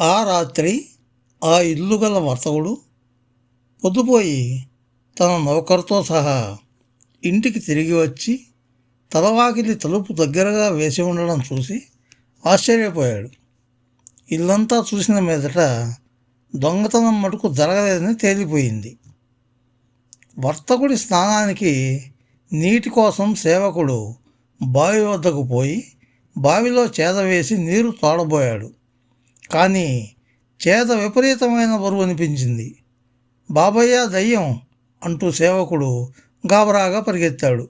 ఆ రాత్రి ఆ ఇల్లు గల వర్తకుడు పొద్దుపోయి తన నౌకరుతో సహా ఇంటికి తిరిగి వచ్చి తలవాకిలి తలుపు దగ్గరగా వేసి ఉండడం చూసి ఆశ్చర్యపోయాడు. ఇల్లంతా చూసిన మీదట దొంగతనం మటుకు జరగలేదని తేలిపోయింది. వర్తకుడి స్నానానికి నీటి కోసం సేవకుడు బావి వద్దకు పోయి బావిలో చేద వేసి నీరు తోడబోయాడు. కానీ చేత విపరీతమైన బరువు అనిపించింది బాబయ్య దయ్యం అంటూ సేవకుడు గాబరాగా పరిగెత్తాడు.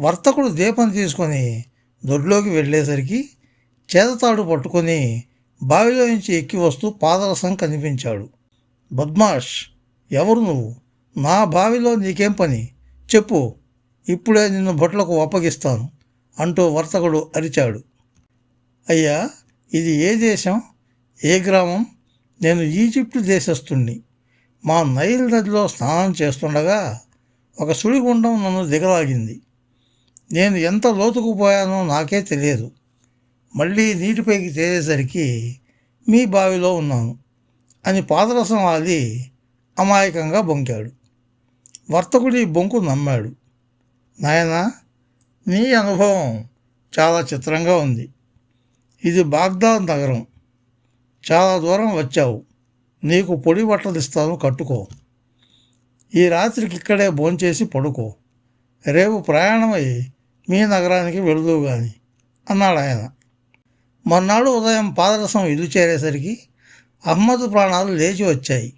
వర్తకుడు దీపం తీసుకొని దొడ్లోకి వెళ్ళేసరికి చేతతాడు పట్టుకొని బావిలో నుంచి ఎక్కి వస్తూ పాదరసం కనిపించాడు. బద్మాష్ ఎవరు నువ్వు? నా బావిలో నీకేం పని? చెప్పు ఇప్పుడే నిన్ను భట్లకు అప్పగిస్తాను అంటూ వర్తకుడు అరిచాడు. అయ్యా ఇది ఏ దేశం? ఏ గ్రామం? నేను ఈజిప్టు దేశస్తుణ్ణి మా నైల్ నదిలో స్నానం చేస్తుండగా ఒక సుడిగుండం నన్ను దిగలాగింది. నేను ఎంత లోతుకు పోయానో నాకే తెలియదు. మళ్ళీ నీటిపైకి తేలేసరికి మీ బావిలో ఉన్నాను అని పాదరసం ఆది అమాయకంగా బొంకాడు. వర్తకుడి బొంకు నమ్మాడు. నాయనా నీ అనుభవం చాలా చిత్రంగా ఉంది. ఇది బాగ్దాద్ నగరం. చాలా దూరం వచ్చావు. నీకు పొడి బట్టలు ఇస్తాను కట్టుకో. ఈ రాత్రికి ఇక్కడే భోంచేసి పడుకో. రేపు ప్రయాణమై మీ నగరానికి వెళుదువు గాని అన్నాడు ఆయన. మొన్నాడు ఉదయం పాదరసం ఇల్లు చేరేసరికి అహ్మద్ ప్రాణాలు లేచి వచ్చాయి.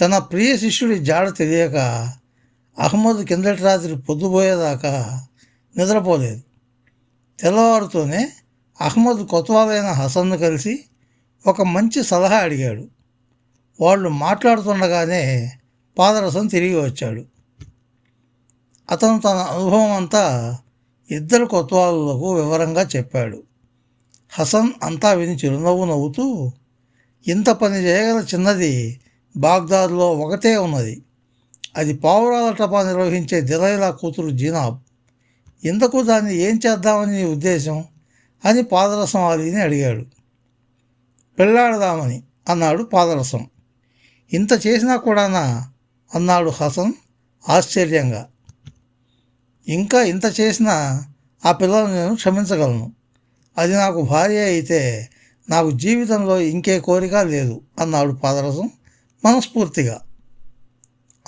తన ప్రియ శిష్యుడి జాడ తెలియక అహ్మద్ కిందటి రాత్రి పొద్దుపోయేదాకా నిద్రపోలేదు. తెల్లవారుతోనే అహ్మద్ కొత్వాలైన హసన్ను కలిసి ఒక మంచి సలహా అడిగాడు. వాళ్ళు మాట్లాడుతుండగానే పాదరసం తిరిగి వచ్చాడు. అతను తన అనుభవం అంతా ఇద్దరు కొత్వాలకు వివరంగా చెప్పాడు. హసన్ అంతా విని చిరునవ్వు నవ్వుతూ ఇంత పని చేయగల చిన్నది బాగ్దాద్లో ఒకటే ఉన్నది. అది పావురాల టపా నిర్వహించే దిలైలా కూతురు జీనాబ్. ఇందుకు దాన్ని ఏం చేద్దామని నీ ఉద్దేశం? అని పాదరసం అలీని అడిగాడు. పెళ్ళాడదామని అన్నాడు పాదరసం. ఇంత చేసినా కూడానా? అన్నాడు హసన్ ఆశ్చర్యంగా. ఇంకా ఇంత చేసినా ఆ పిల్లలను నేను క్షమించగలను. అది నాకు భార్య అయితే నాకు జీవితంలో ఇంకే కోరిక లేదు అన్నాడు పాదరసం మనస్ఫూర్తిగా.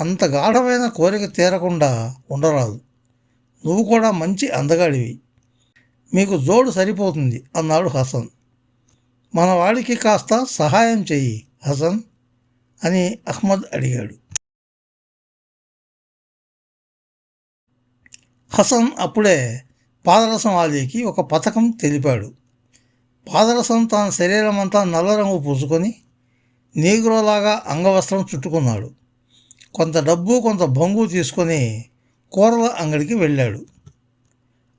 అంత గాఢమైన కోరిక తీరకుండా ఉండరాదు. నువ్వు కూడా మంచి అందగాడివి. మీకు జోడు సరిపోతుంది అన్నాడు హసన్. మన వాడికి కాస్త సహాయం చెయ్యి హసన్ అని అహ్మద్ అడిగాడు. హసన్ అప్పుడే పాదరసం ఆలీకి ఒక పథకం తెలిపాడు. పాదరసం తన శరీరం అంతా నల్ల రంగు పూసుకొని నీగ్రోలాగా అంగవస్త్రం చుట్టుకున్నాడు. కొంత డబ్బు కొంత బొంగు తీసుకొని కూరల అంగడికి వెళ్ళాడు.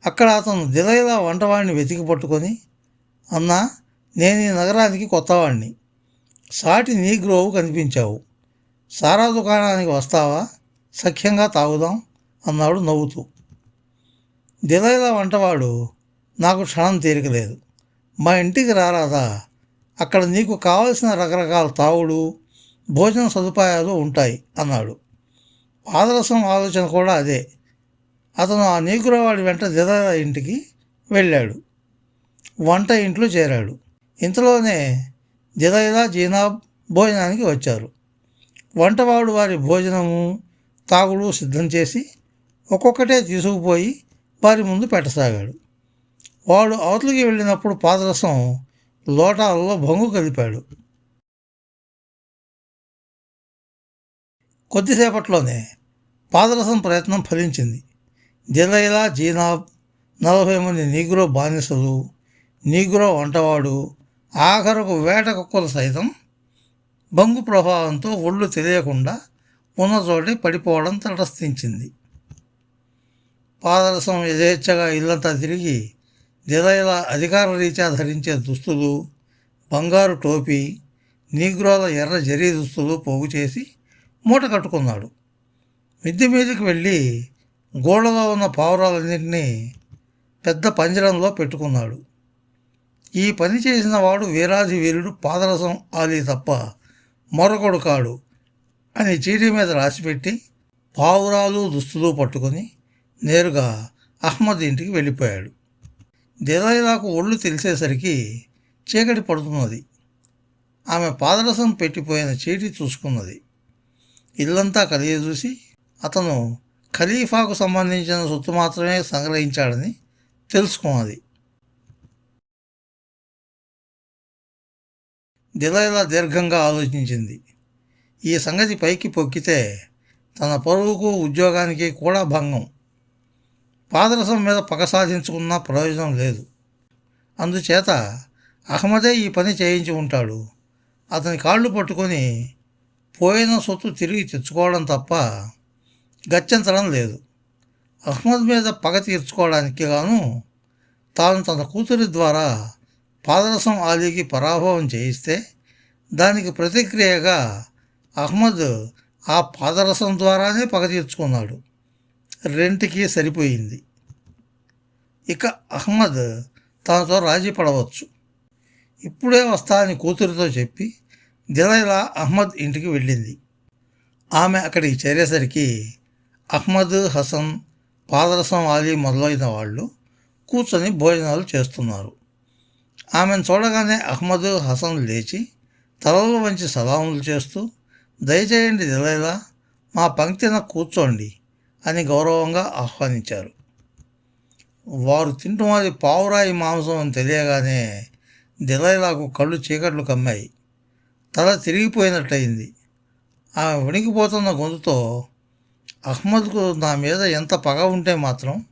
అక్కడ అతను దిలైలా వంటవాడిని వెతికి పట్టుకొని అన్నా నేను ఈ నగరానికి కొత్తవాడిని సాటి నీగ్రోవు కనిపించావు. సారా దుకాణానికి వస్తావా? సఖ్యంగా తాగుదాం అన్నాడు నవ్వుతూ. దిలైలా వంటవాడు నాకు క్షణం తీరికలేదు. మా ఇంటికి రారాదా? అక్కడ నీకు కావలసిన రకరకాల తావుడు భోజన సదుపాయాలు ఉంటాయి అన్నాడు. పాదరసం ఆలోచన కూడా అదే. అతను ఆ నీకురవాడి వెంట దిలైలా ఇంటికి వెళ్ళాడు. వంట ఇంట్లో చేరాడు. ఇంతలోనే దిలైలా జీనాబ్ భోజనానికి వచ్చారు. వంటవాడు వారి భోజనము తాగుడు సిద్ధం చేసి ఒక్కొక్కటే తీసుకుపోయి వారి ముందు పెట్టసాగాడు. వాడు అవతలికి వెళ్ళినప్పుడు పాదరసం లోటాలలో భంగు కలిపాడు. కొద్దిసేపట్లోనే పాదరసం ప్రయత్నం ఫలించింది. దిలైలా జీనాబ్ నలభై మంది నీగ్రో బానిసలు నీగ్రో వంటవాడు ఆఖరకు వేట కుక్కలు సైతం బంగు ప్రభావంతో ఒళ్ళు తెలియకుండా ఉన్న చోటే పడిపోవడం తటస్థించింది. పాదరసం యథేచ్ఛగా ఇల్లంతా తిరిగి దిలైల అధికార రీత్యా ధరించే దుస్తులు బంగారు టోపీ నీగ్రోల ఎర్ర జరీ దుస్తులు పోగు చేసి మూట కట్టుకున్నాడు. మిద్దె మీదకి వెళ్ళి గోడలో ఉన్న పావురాలన్నింటినీ పెద్ద పంజరంలో పెట్టుకున్నాడు. ఈ పని చేసిన వాడు వీరాధి వీరుడు పాదరసం ఆలి తప్ప మరొకడు కాడు అని చీటీ మీద రాసిపెట్టి పావురాలు దుస్తులు పట్టుకొని నేరుగా అహ్మద్ ఇంటికి వెళ్ళిపోయాడు. దిలైలాకు ఒళ్ళు తెలిసేసరికి చీకటి పడుతున్నది. ఆమె పాదరసం పెట్టిపోయిన చీటి చూసుకున్నది. ఇల్లంతా కలిగి చూసి అతను ఖలీఫాకు సంబంధించిన సొత్తు మాత్రమే సంగ్రహించాడని తెలుసుకున్నది దిలైలా దీర్ఘంగా ఆలోచించింది. ఈ సంగతి పైకి పొక్కితే తన పరువుకు ఉద్యోగానికి కూడా భంగం. పాదరసం మీద పగ సాధించుకున్న ప్రయోజనం లేదు. అందుచేత అహ్మదే ఈ పని చేయించి ఉంటాడు. అతని కాళ్ళు పట్టుకొని పోయిన సొత్తు తిరిగి తెచ్చుకోవడం తప్ప గత్యంతరం లేదు. అహ్మద్ మీద పగ తీర్చుకోవడానికి గాను తాను తన కూతురి ద్వారా పాదరసం ఆలీకి పరాభవం చేయిస్తే దానికి ప్రతిక్రియగా అహ్మద్ ఆ పాదరసం ద్వారానే పగ తీర్చుకున్నాడు. రెంటికి సరిపోయింది. ఇక అహ్మద్ తనతో రాజీ పడవచ్చు. ఇప్పుడే వస్తా అని కూతురితో చెప్పి దిలైలా అహ్మద్ ఇంటికి వెళ్ళింది. ఆమె అక్కడికి చేరేసరికి అహ్మద్ హసన్ పాదరసం అలీ మొదలైన వాళ్ళు కూర్చొని భోజనాలు చేస్తున్నారు. ఆమెను చూడగానే అహ్మద్ హసన్ లేచి తలలు వంచి సలాములు చేస్తూ దయచేయండి దిలైలా మా పంక్తిన కూర్చోండి అని గౌరవంగా ఆహ్వానించారు. వారు తింటున్నది పావురాయి మాంసం అని తెలియగానే దిలైలాకు కళ్ళు చీకట్లు కమ్మాయి. తల తిరిగిపోయినట్టయింది. ఆమె వణికిపోతున్న గొంతుతో అహ్మద్కు నా మీద ఎంత పగ ఉంటే మాత్రం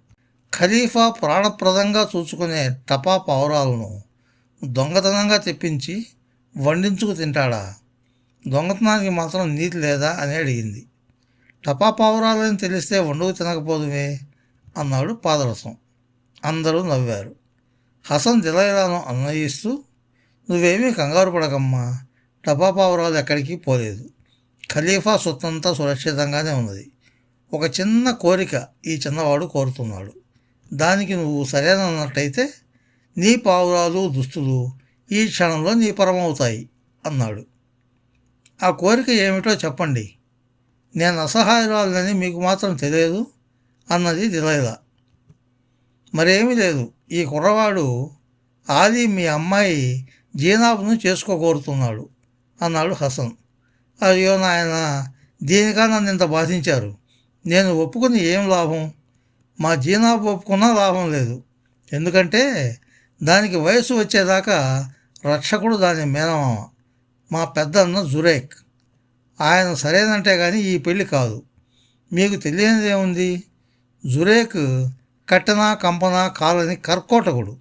ఖలీఫా ప్రాణప్రదంగా చూసుకునే టపా పావురాలను దొంగతనంగా తెప్పించి వండించుకు తింటాడా? దొంగతనానికి మాత్రం నీతి లేదా అని అడిగింది. టపా పావురాలని తెలిస్తే వండుకు తినకపోదుమే అన్నాడు పాదరసం. అందరూ నవ్వారు. హసన్ దిలైలాను అన్వయిస్తూ నువ్వేమీ కంగారు పడకమ్మా టపా పావురాలు ఎక్కడికి పోలేదు. ఖలీఫా సొత్తంతా సురక్షితంగానే ఉన్నది. ఒక చిన్న కోరిక ఈ చిన్నవాడు కోరుతున్నాడు. దానికి నువ్వు సరేనన్నట్టయితే నీ పావురాలు దుస్తులు ఈ క్షణంలో నీ పరమవుతాయి అన్నాడు. ఆ కోరిక ఏమిటో చెప్పండి. నేను అసహాయురాలని మీకు మాత్రం తెలియదు అన్నది దిలైలా. మరేమీ లేదు. ఈ కుర్రవాడు ఆది మీ అమ్మాయి జీనాబ్ను చేసుకోగోరుతున్నాడు అన్నాడు హసన్. అయ్యో నాయన దీనిగా నన్ను ఇంత బాధించారు. నేను ఒప్పుకుని ఏం లాభం? మా జీనాబు ఒప్పుకున్నా లాభం లేదు. ఎందుకంటే దానికి వయసు వచ్చేదాకా రక్షకుడు దాని మేనమామ మా పెద్దన్న జురేక్. ఆయన సరేనంటే కానీ ఈ పెళ్ళి కాదు. మీకు తెలియనిదేముంది జురేక్ కట్టనా కంపన కాలని కర్కోటకుడు.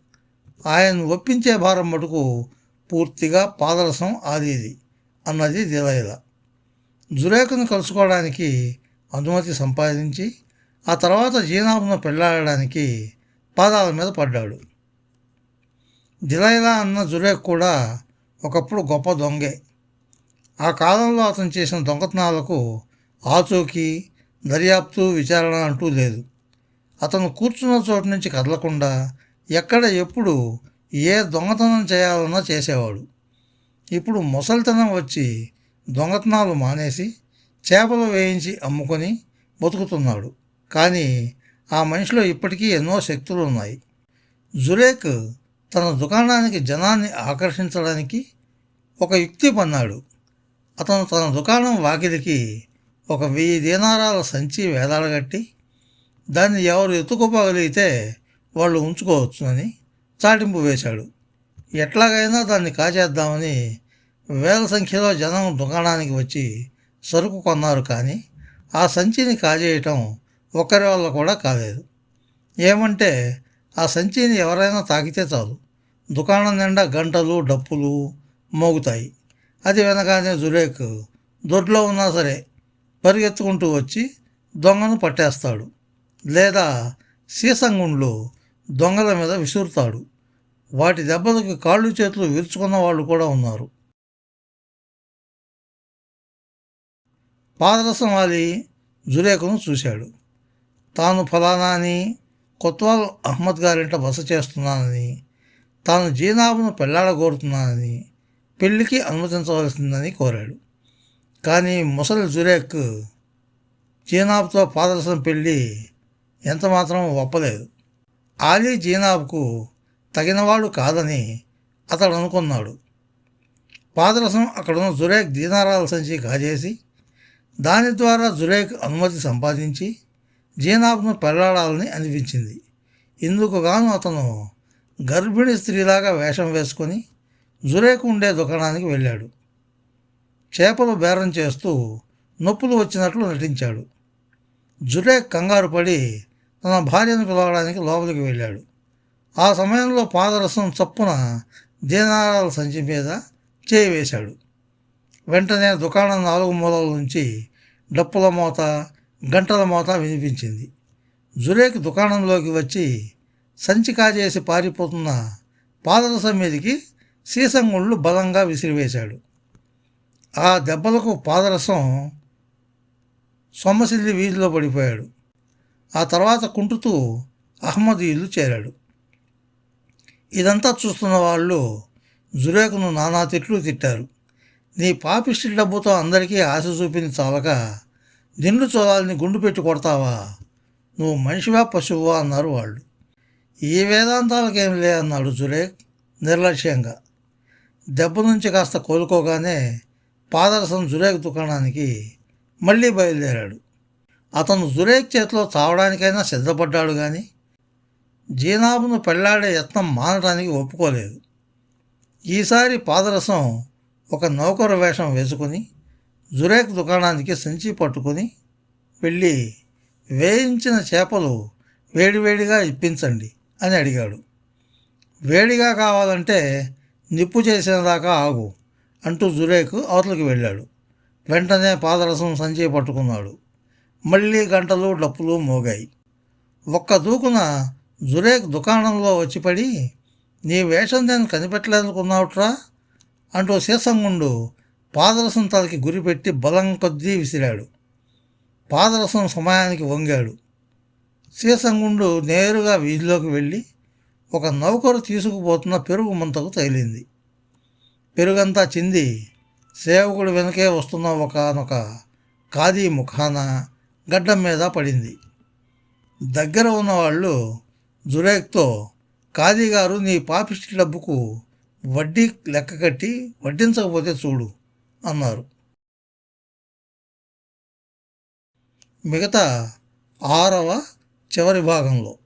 ఆయన ఒప్పించే భారం మటుకు పూర్తిగా పాదరసం ఆదిది అన్నది దిలైల జురేకును కలుసుకోవడానికి అనుమతి సంపాదించి ఆ తర్వాత జీనాబును పెళ్ళాడడానికి పాదాల మీద పడ్డాడు. దిలైలా అన్న జురేక్ కూడా ఒకప్పుడు గొప్ప దొంగే. ఆ కాలంలో అతను చేసిన దొంగతనాలకు ఆచూకీ దర్యాప్తు విచారణ అంటూ లేదు. అతను కూర్చున్న చోటు నుంచి కదలకుండా ఎక్కడ ఎప్పుడు ఏ దొంగతనం చేయాలన్నా చేసేవాడు. ఇప్పుడు ముసలితనం వచ్చి దొంగతనాలు మానేసి చేపలు వేయించి అమ్ముకొని బతుకుతున్నాడు. కానీ ఆ మనిషిలో ఇప్పటికీ ఎన్నో శక్తులు ఉన్నాయి జురేక్ తన దుకాణానికి జనాన్ని ఆకర్షించడానికి ఒక యుక్తి పన్నాడు. అతను తన దుకాణం వాకిలికి ఒక వెయ్యి దీనారాల సంచి వేలాడగట్టి దాన్ని ఎవరు ఎత్తుకోపోగలిగితే వాళ్ళు ఉంచుకోవచ్చు అని చాటింపు వేశాడు. ఎట్లాగైనా దాన్ని కాచేద్దామని వేల సంఖ్యలో జనం దుకాణానికి వచ్చి సరుకు కొన్నారు కానీ ఆ సంచిని కాజేయటం ఒకరి వల్ల కూడా కాలేదు. ఏమంటే ఆ సంచిని ఎవరైనా తాకితే చాలు. దుకాణం నిండా గంటలు డప్పులు మోగుతాయి. అది వెనగానే జురేక్ దొడ్లో ఉన్నా సరే పరిగెత్తుకుంటూ వచ్చి దొంగను పట్టేస్తాడు. లేదా సీసంగుండ్లు దొంగల మీద విసురుతాడు. వాటి దెబ్బలకు కాళ్ళు చేతులు విరుచుకున్న వాళ్ళు కూడా ఉన్నారు. పాదరసం వాలి జురేకును చూశాడు. తాను ఫలానా అని కొత్వాల్ అహ్మద్ గారింట బస చేస్తున్నానని తాను జీనాబును పెళ్ళాడగోరుతున్నానని పెళ్ళికి అనుమతించవలసిందని కోరాడు. కానీ ముసలి జురేక్ జీనాబ్తో పాదరసం పెళ్ళి ఎంతమాత్రం ఒప్పలేదు. ఆలీ జీనాబ్కు తగినవాడు కాదని అతడు అనుకున్నాడు. పాదరసం అక్కడున్న జురేక్ దీనారాల సంచి కాజేసి దాని ద్వారా జురేక్ అనుమతి సంపాదించి జీనాబ్ను పెళ్ళాడాలని అనిపించింది. ఇందుకు గాను అతను గర్భిణీ స్త్రీలాగా వేషం వేసుకొని జురేక్ ఉండే దుకాణానికి వెళ్ళాడు. చేపలు బేరం చేస్తూ నొప్పులు వచ్చినట్లు నటించాడు. జురేక్ కంగారు పడి తన భార్యను పిలవడానికి లోపలికి వెళ్ళాడు. ఆ సమయంలో పాదరసం చప్పున దీనారాల సంచి మీద చేయి వేశాడు. వెంటనే దుకాణం నాలుగు మూలల నుంచి డప్పుల మోత గంటల మోత వినిపించింది. జురేక్ దుకాణంలోకి వచ్చి సంచి కాజేసి పారిపోతున్న పాదరసం మీదకి సీసంగుళ్ళు బలంగా విసిరివేశాడు. ఆ దెబ్బలకు పాదరసం సొమ్మసిల్లి వీధిలో పడిపోయాడు. ఆ తర్వాత కుంటుతూ అహ్మదీయులు చేరాడు. ఇదంతా చూస్తున్న వాళ్ళు జురేకును నానా తిట్లు తిట్టారు. నీ పాపిష్టి డబ్బుతో అందరికీ ఆశ చూపింది చాలక దిండు చోళాలని గుండు పెట్టి కొడతావా? నువ్వు మనిషివా పశువువా అన్నారు వాళ్ళు. ఈ వేదాంతాలకేం లే అన్నాడు జురేక్ నిర్లక్ష్యంగా. దెబ్బ నుంచి కాస్త కోలుకోగానే పాదరసం జురేక్ దుకాణానికి మళ్ళీ బయలుదేరాడు. అతను జురేక్ చేతిలో చావడానికైనా సిద్ధపడ్డాడు కానీ జీనాబును పెళ్ళాడే యత్నం మానడానికి ఒప్పుకోలేదు. ఈసారి పాదరసం ఒక నౌకరు వేషం వేసుకుని జురేక్ దుకాణానికి సంచి పట్టుకొని వెళ్ళి వేయించిన చేపలు వేడివేడిగా ఇప్పించండి అని అడిగాడు. వేడిగా కావాలంటే నిప్పు చేసిన దాకా ఆగు అంటూ జురేక్ అవతలకి వెళ్ళాడు. వెంటనే పాదరసం సంచి పట్టుకున్నాడు. మళ్ళీ గంటలు డప్పులు మోగాయి. ఒక్క దూకున జురేక్ దుకాణంలో వచ్చి పడి నీ వేషం నేను కనిపెట్టలేదనుకున్నావుట్రా? అంటూ సీసంగుండు పాదరసం తలకి గురిపెట్టి బలం కొద్దీ విసిరాడు. పాదరసం సమయానికి వంగాడు. సీసంగుండు నేరుగా వీధిలోకి వెళ్ళి ఒక నౌకరు తీసుకుపోతున్న పెరుగు ముంతకు తగిలింది. పెరుగంతా చింది సేవకుడు వెనకే వస్తున్న ఒకనొక ఖాదీ ముఖాన గడ్డం మీద పడింది. దగ్గర ఉన్నవాళ్ళు జురేక్తో ఖాదీ గారు నీ పాపిష్టి డబ్బుకు వడ్డీ లెక్క కట్టి వడ్డించకపోతే చూడు అన్నారు. మిగతా ఆరవ చివరి భాగంలో.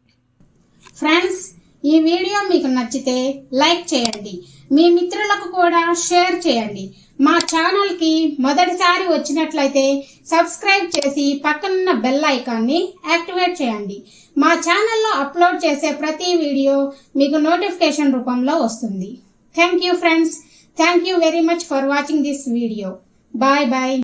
ఫ్రెండ్స్ ఈ వీడియో మీకు నచ్చితే లైక్ చేయండి. మీ మిత్రులకు కూడా షేర్ చేయండి. మా ఛానల్కి మొదటిసారి వచ్చినట్లయితే సబ్స్క్రైబ్ చేసి పక్కనున్న బెల్ ఐకాన్ని యాక్టివేట్ చేయండి. మా ఛానల్లో అప్లోడ్ చేసే ప్రతి వీడియో మీకు నోటిఫికేషన్ రూపంలో వస్తుంది. Thank you friends. Thank you very much for watching this video. Bye bye.